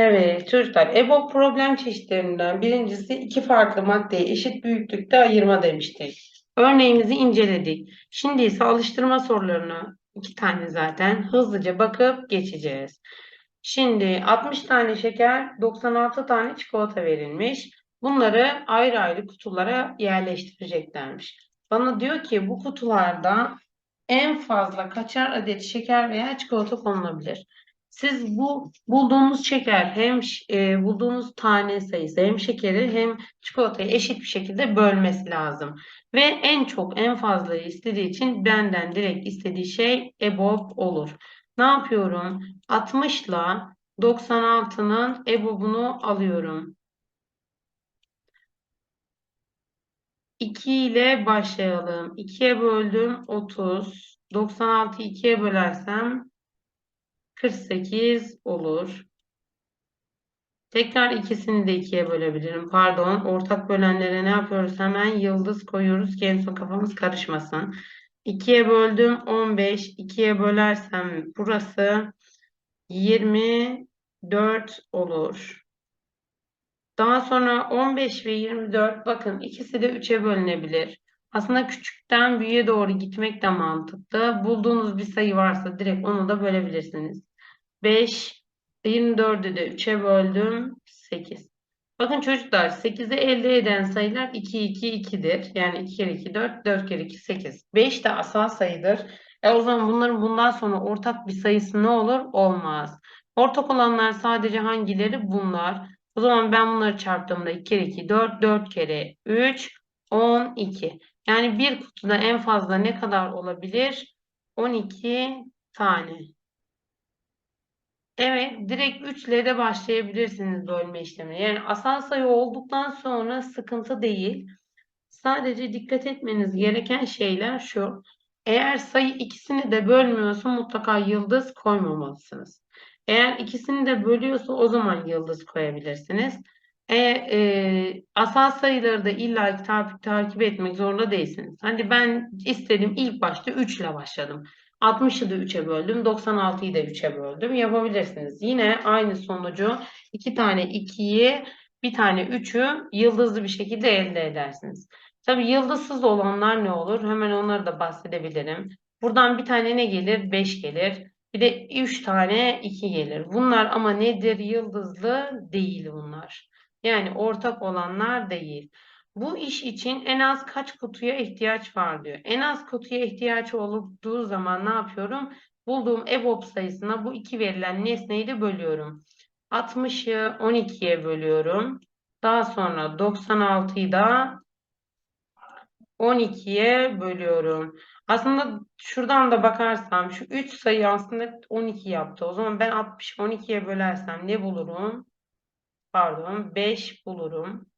Evet çocuklar EBOB problem çeşitlerinden birincisi iki farklı maddeyi eşit büyüklükte ayırma demiştik. Örneğimizi inceledik. Şimdi ise alıştırma sorularını iki tane zaten hızlıca bakıp geçeceğiz. Şimdi 60 tane şeker 96 tane çikolata verilmiş. Bunları ayrı ayrı kutulara yerleştireceklermiş. Bana diyor ki bu kutularda en fazla kaçar adet şeker veya çikolata konulabilir? Siz bu bulduğunuz şeker hem e, bulduğunuz tane sayısı hem şekeri hem çikolatayı eşit bir şekilde bölmesi lazım. Ve en çok en fazla istediği için benden direkt istediği şey EBOB olur. Ne yapıyorum? 60 ile 96'nın EBOB'unu alıyorum. 2 ile başlayalım. 2'ye böldüm 30. 96'yı 2'ye bölersem 48 olur. Tekrar ikisini de ikiye bölebilirim. Pardon. Ortak bölenlere ne yapıyoruz? Hemen yıldız koyuyoruz ki en son kafamız karışmasın. 2'ye böldüm 15. 2'ye bölersem burası 24 olur. Daha sonra 15 ve 24 bakın ikisi de 3'e bölünebilir. Aslında küçükten büyüğe doğru gitmek de mantıklı. Bulduğunuz bir sayı varsa direkt onu da bölebilirsiniz. 5, 24'ü de 3'e böldüm. 8. Bakın çocuklar 8'i elde eden sayılar 2, 2, 2'dir. Yani 2 kere 2, 4, 4 kere 2, 8. 5 de asal sayıdır. E o zaman bunların bundan sonra ortak bir sayısı ne olur? Olmaz. Ortak olanlar sadece hangileri? Bunlar. O zaman ben bunları çarptığımda 2 kere 2, 4, 4 kere 3, 12. Yani bir kutuda en fazla ne kadar olabilir? 12 tane. Evet, direkt 3 ile de başlayabilirsiniz bölme işlemine. Yani asal sayı olduktan sonra sıkıntı değil. Sadece dikkat etmeniz gereken şeyler şu. Eğer sayı ikisini de bölmüyorsa mutlaka yıldız koymamalısınız. Eğer ikisini de bölüyorsa o zaman yıldız koyabilirsiniz. E, e, asal sayıları da illa takip, takip etmek zorunda değilsiniz. Hani ben istedim ilk başta 3 ile başladım. 60'ı da 3'e böldüm. 96'yı da 3'e böldüm. Yapabilirsiniz. Yine aynı sonucu iki tane 2'yi bir tane 3'ü yıldızlı bir şekilde elde edersiniz. Tabi yıldızsız olanlar ne olur? Hemen onları da bahsedebilirim. Buradan bir tane ne gelir? 5 gelir. Bir de 3 tane 2 gelir. Bunlar ama nedir? Yıldızlı değil bunlar. Yani ortak olanlar değil. Bu iş için en az kaç kutuya ihtiyaç var diyor. En az kutuya ihtiyaç olduğu zaman ne yapıyorum? Bulduğum EBOB sayısına bu iki verilen nesneyi de bölüyorum. 60'ı 12'ye bölüyorum. Daha sonra 96'yı da 12'ye bölüyorum. Aslında şuradan da bakarsam şu 3 sayı aslında 12 yaptı. O zaman ben 60 12'ye bölersem ne bulurum? Pardon 5 bulurum.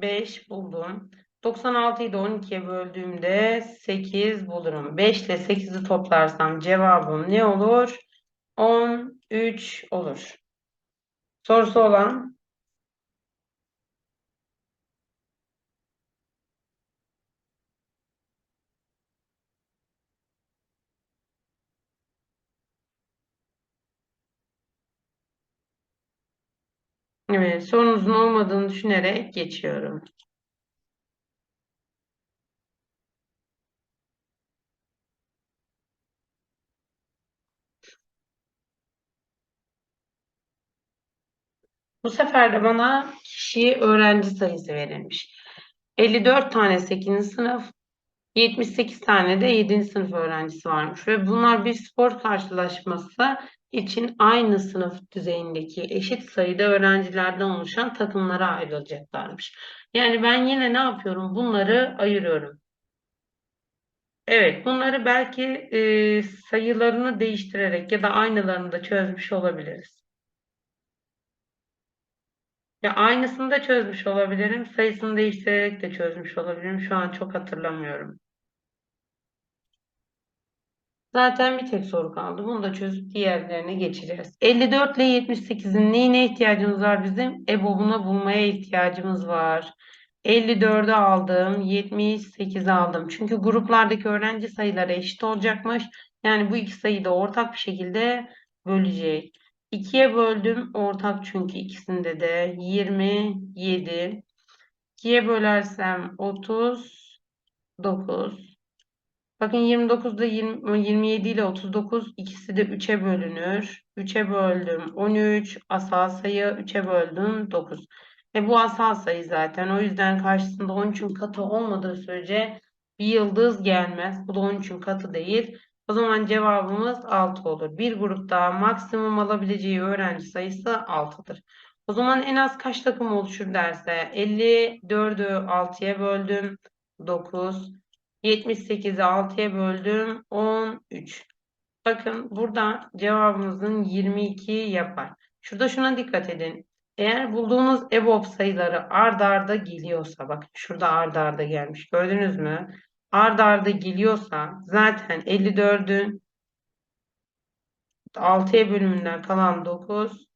5 buldum. 96'yı da 12'ye böldüğümde 8 bulurum. 5 ile 8'i toplarsam cevabım ne olur? 13 olur. Sorusu olan? Evet, sorunuzun olmadığını düşünerek geçiyorum. Bu sefer de bana kişi öğrenci sayısı verilmiş. 54 tane 8. sınıf, 78 tane de 7. sınıf öğrencisi varmış ve bunlar bir spor karşılaşması için aynı sınıf düzeyindeki eşit sayıda öğrencilerden oluşan takımlara ayrılacaklarmış. Yani ben yine ne yapıyorum? Bunları ayırıyorum. Evet, bunları belki e, sayılarını değiştirerek ya da aynılarını da çözmüş olabiliriz. Ya aynısını da çözmüş olabilirim, sayısını değiştirerek de çözmüş olabilirim. Şu an çok hatırlamıyorum. Zaten bir tek soru kaldı. Bunu da çözüp diğerlerine geçeceğiz. 54 ile 78'in neyine ihtiyacımız var bizim? EBOB'una bulmaya ihtiyacımız var. 54'ü aldım, 78'i aldım. Çünkü gruplardaki öğrenci sayıları eşit olacakmış. Yani bu iki sayıyı da ortak bir şekilde bölecek. 2'ye böldüm ortak çünkü ikisinde de 27. 2'ye bölersem 39. Bakın 29'da 20, 27 ile 39 ikisi de 3'e bölünür. 3'e böldüm 13. Asal sayı 3'e böldüm 9. E bu asal sayı zaten. O yüzden karşısında 13'ün katı olmadığı sürece bir yıldız gelmez. Bu da 13'ün katı değil. O zaman cevabımız 6 olur. Bir grupta maksimum alabileceği öğrenci sayısı 6'dır. O zaman en az kaç takım oluşur derse 54'ü 6'ya böldüm 9. 78'i 6'ya böldüm 13. Bakın burada cevabımızın 22 yapar. Şurada şuna dikkat edin. Eğer bulduğumuz EBOB sayıları ard arda geliyorsa, bakın şurada ard arda gelmiş. Gördünüz mü? Ard arda geliyorsa zaten 54'ün 6'ya bölümünden kalan 9,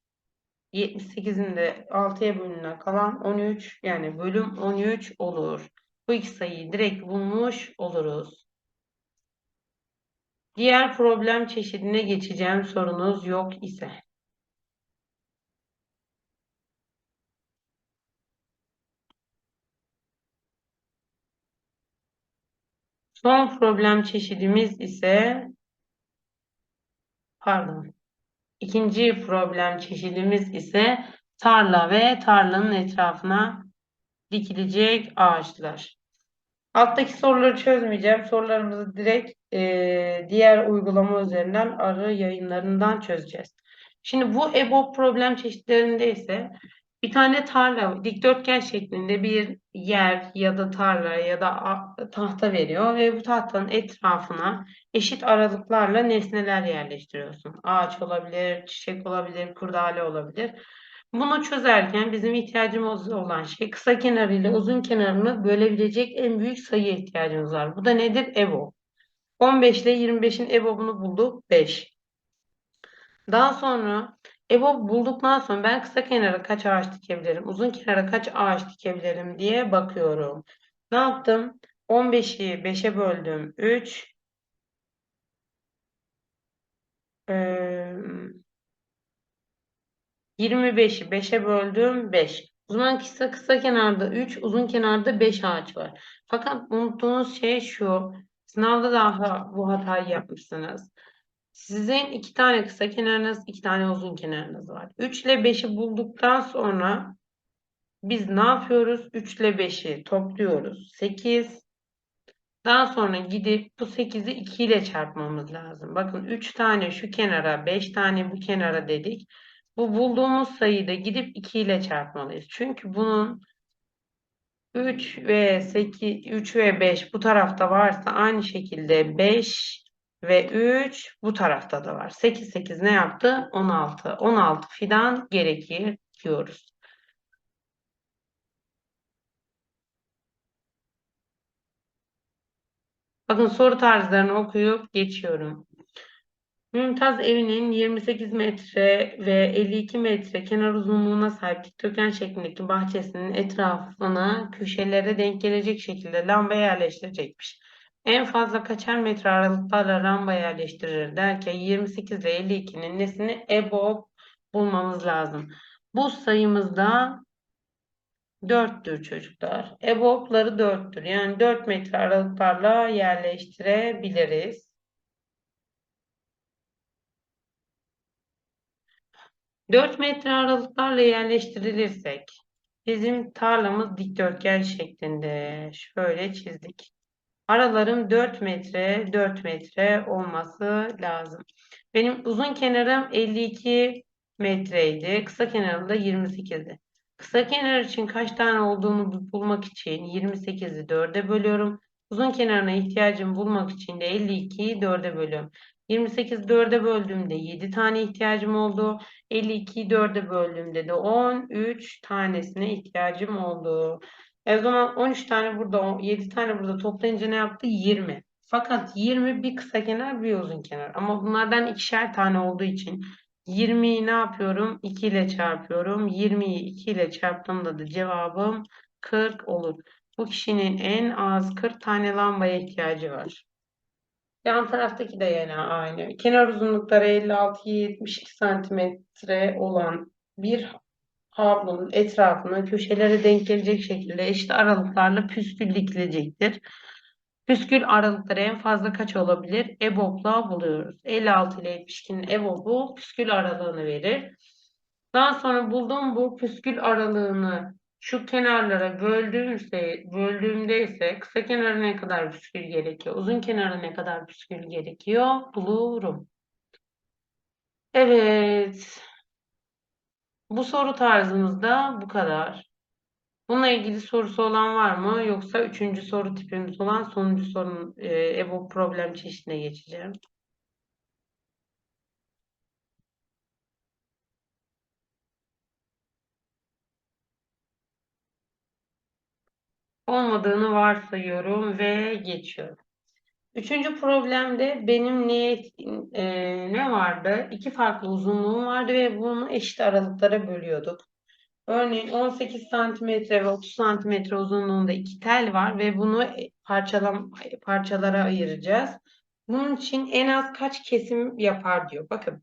78'in de 6'ya bölümünden kalan 13 yani bölüm 13 olur. Bu iki sayıyı direkt bulmuş oluruz. Diğer problem çeşidine geçeceğim sorunuz yok ise. Son problem çeşidimiz ise pardon. İkinci problem çeşidimiz ise tarla ve tarlanın etrafına dikilecek ağaçlar. Alttaki soruları çözmeyeceğim. Sorularımızı direkt e, diğer uygulama üzerinden arı yayınlarından çözeceğiz. Şimdi bu EBOB problem çeşitlerinde ise bir tane tarla, dikdörtgen şeklinde bir yer ya da tarla ya da tahta veriyor ve bu tahtanın etrafına eşit aralıklarla nesneler yerleştiriyorsun. Ağaç olabilir, çiçek olabilir, kurdale olabilir. Bunu çözerken bizim ihtiyacımız olan şey kısa kenarı ile uzun kenarını bölebilecek en büyük sayıya ihtiyacımız var. Bu da nedir? EBOB. 15 ile 25'in EBOB'unu bulduk. 5. Daha sonra EBOB bulduktan sonra ben kısa kenara kaç ağaç dikebilirim, uzun kenara kaç ağaç dikebilirim diye bakıyorum. Ne yaptım? 15'i 5'e böldüm. 3. Ee, 25'i 5'e böldüm 5. O zaman kısa kısa kenarda 3, uzun kenarda 5 ağaç var. Fakat unuttuğunuz şey şu. Sınavda daha bu hatayı yapmışsınız. Sizin iki tane kısa kenarınız, iki tane uzun kenarınız var. 3 ile 5'i bulduktan sonra biz ne yapıyoruz? 3 ile 5'i topluyoruz. 8. Daha sonra gidip bu 8'i 2 ile çarpmamız lazım. Bakın 3 tane şu kenara, 5 tane bu kenara dedik. Bu bulduğumuz sayıyı da gidip 2 ile çarpmalıyız. Çünkü bunun 3 ve 8, 3 ve 5 bu tarafta varsa aynı şekilde 5 ve 3 bu tarafta da var. 8, 8 ne yaptı? 16. 16 fidan gerekir diyoruz. Bakın soru tarzlarını okuyup geçiyorum. Mümtaz evinin 28 metre ve 52 metre kenar uzunluğuna sahip dikdörtgen şeklindeki bahçesinin etrafına köşelere denk gelecek şekilde lamba yerleştirecekmiş. En fazla kaçar metre aralıklarla lamba yerleştirir derken 28 ile 52'nin nesini EBOB bulmamız lazım. Bu sayımızda 4'tür çocuklar. EBOB'ları 4'tür. Yani 4 metre aralıklarla yerleştirebiliriz. 4 metre aralıklarla yerleştirilirsek bizim tarlamız dikdörtgen şeklinde şöyle çizdik. Aralarım 4 metre 4 metre olması lazım. Benim uzun kenarım 52 metreydi. Kısa kenarım da 28'di. Kısa kenar için kaç tane olduğunu bulmak için 28'i 4'e bölüyorum. Uzun kenarına ihtiyacım bulmak için de 52'yi 4'e bölüyorum. 28 4'e böldüğümde 7 tane ihtiyacım oldu. 52'yi 4'e böldüğümde de 13 tanesine ihtiyacım oldu. E o zaman 13 tane burada, 7 tane burada toplayınca ne yaptı? 20. Fakat 20 bir kısa kenar bir uzun kenar. Ama bunlardan ikişer tane olduğu için 20'yi ne yapıyorum? 2 ile çarpıyorum. 20'yi 2 ile çarptığımda da cevabım 40 olur. Bu kişinin en az 40 tane lambaya ihtiyacı var. Yan taraftaki de yine aynı. Kenar uzunlukları 56-72 santimetre olan bir havlunun etrafına köşelere denk gelecek şekilde eşit aralıklarla püskül dikilecektir. Püskül aralıkları en fazla kaç olabilir? EBOB'la buluyoruz. 56 ile 72'nin EBOB'u püskül aralığını verir. Daha sonra bulduğum bu püskül aralığını şu kenarlara böldüğümse, böldüğümde ise kısa kenara ne kadar püskül gerekiyor? Uzun kenara ne kadar püskül gerekiyor? Bulurum. Evet. Bu soru tarzımızda bu kadar. Bununla ilgili sorusu olan var mı? Yoksa üçüncü soru tipimiz olan sonuncu sorunun e, EBO problem çeşidine geçeceğim. Olmadığını varsayıyorum ve geçiyorum. Üçüncü problemde benim ne, e, ne vardı? İki farklı uzunluğum vardı ve bunu eşit aralıklara bölüyorduk. Örneğin 18 santimetre ve 30 santimetre uzunluğunda iki tel var ve bunu parçalam parçalara ayıracağız. Bunun için en az kaç kesim yapar diyor. Bakın.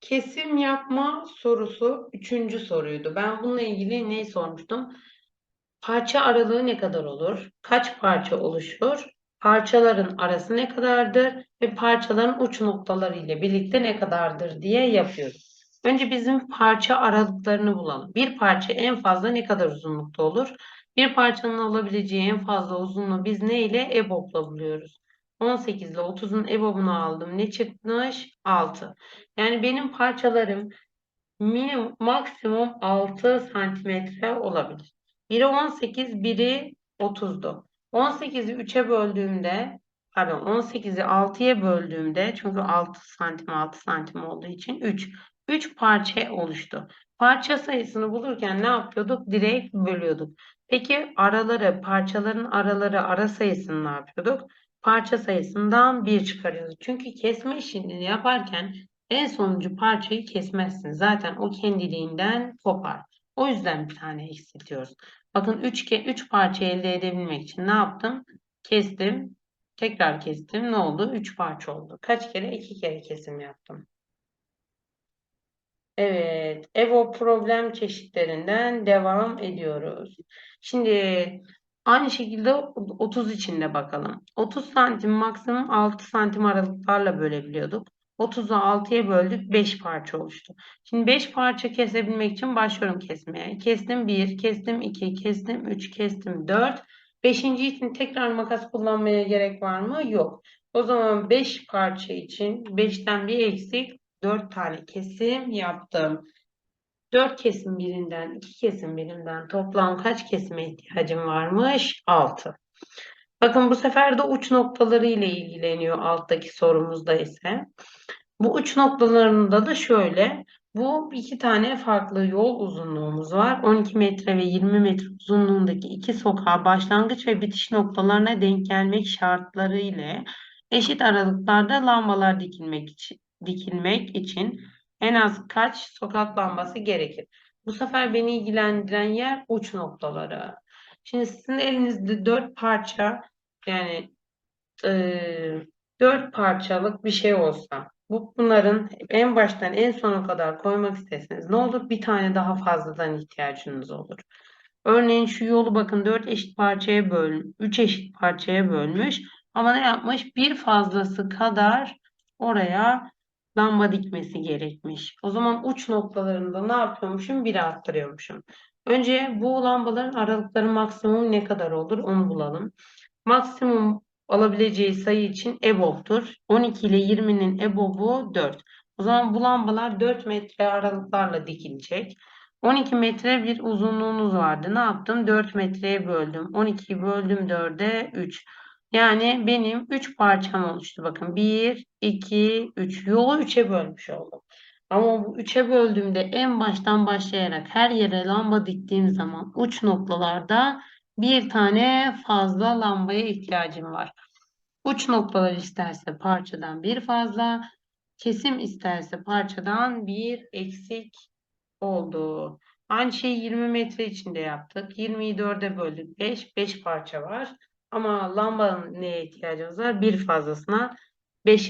Kesim yapma sorusu üçüncü soruydu. Ben bununla ilgili neyi sormuştum? Parça aralığı ne kadar olur? Kaç parça oluşur? Parçaların arası ne kadardır? Ve parçaların uç noktaları ile birlikte ne kadardır diye yapıyoruz. Önce bizim parça aralıklarını bulalım. Bir parça en fazla ne kadar uzunlukta olur? Bir parçanın alabileceği en fazla uzunluğu biz ne ile? EBOB'la buluyoruz. 18 ile 30'un EBOB'unu aldım. Ne çıkmış? 6. Yani benim parçalarım minimum, maksimum 6 santimetre olabilir. Biri 18, biri 30'du. 18'i 3'e böldüğümde pardon 18'i 6'ya böldüğümde çünkü 6 santim 6 santim olduğu için 3. 3 parça oluştu. Parça sayısını bulurken ne yapıyorduk? Direkt bölüyorduk. Peki araları, parçaların araları, ara sayısını ne yapıyorduk? Parça sayısından 1 çıkarıyoruz. Çünkü kesme işini yaparken en sonuncu parçayı kesmezsin. Zaten o kendiliğinden kopar. O yüzden bir tane eksiltiyoruz. Bakın 3 3 parça elde edebilmek için ne yaptım? Kestim. Tekrar kestim. Ne oldu? 3 parça oldu. Kaç kere? 2 kere kesim yaptım. Evet, EVO problem çeşitlerinden devam ediyoruz. Şimdi aynı şekilde 30 için de bakalım. 30 santim maksimum 6 santim aralıklarla bölebiliyorduk. 30'u 6'ya böldük 5 parça oluştu. Şimdi 5 parça kesebilmek için başlıyorum kesmeye. Kestim 1, kestim 2, kestim 3, kestim 4. 5. için tekrar makas kullanmaya gerek var mı? Yok. O zaman 5 parça için 5'ten bir eksik 4 tane kesim yaptım. 4 kesim birinden, 2 kesim birinden toplam kaç kesime ihtiyacım varmış? 6. Bakın bu sefer de uç noktaları ile ilgileniyor alttaki sorumuzda ise. Bu uç noktalarında da şöyle. Bu iki tane farklı yol uzunluğumuz var. 12 metre ve 20 metre uzunluğundaki iki sokağa başlangıç ve bitiş noktalarına denk gelmek şartları ile eşit aralıklarda lambalar dikilmek için, dikilmek için en az kaç sokak lambası gerekir? Bu sefer beni ilgilendiren yer uç noktaları. Şimdi sizin elinizde dört parça yani e, dört parçalık bir şey olsa bu bunların en baştan en sona kadar koymak isteseniz ne olur? Bir tane daha fazladan ihtiyacınız olur. Örneğin şu yolu bakın dört eşit parçaya böl, üç eşit parçaya bölmüş. Ama ne yapmış? Bir fazlası kadar oraya lamba dikmesi gerekmiş. O zaman uç noktalarında ne yapıyormuşum? Bir arttırıyormuşum. Önce bu lambaların aralıkları maksimum ne kadar olur onu bulalım. Maksimum alabileceği sayı için EBOB'tur. 12 ile 20'nin EBOB'u 4. O zaman bu lambalar 4 metre aralıklarla dikilecek. 12 metre bir uzunluğunuz vardı. Ne yaptım? 4 metreye böldüm. 12'yi böldüm 4'e 3. Yani benim 3 parçam oluştu. Bakın 1, 2, 3. Yolu 3'e bölmüş oldum. Ama bu 3'e böldüğümde en baştan başlayarak her yere lamba diktiğim zaman uç noktalarda bir tane fazla lambaya ihtiyacım var. Uç noktalar isterse parçadan bir fazla, kesim isterse parçadan bir eksik oldu. Aynı şeyi 20 metre içinde yaptık. 20'yi 4'e böldük. 5, 5 parça var. Ama lambanın neye ihtiyacımız var? Bir fazlasına 5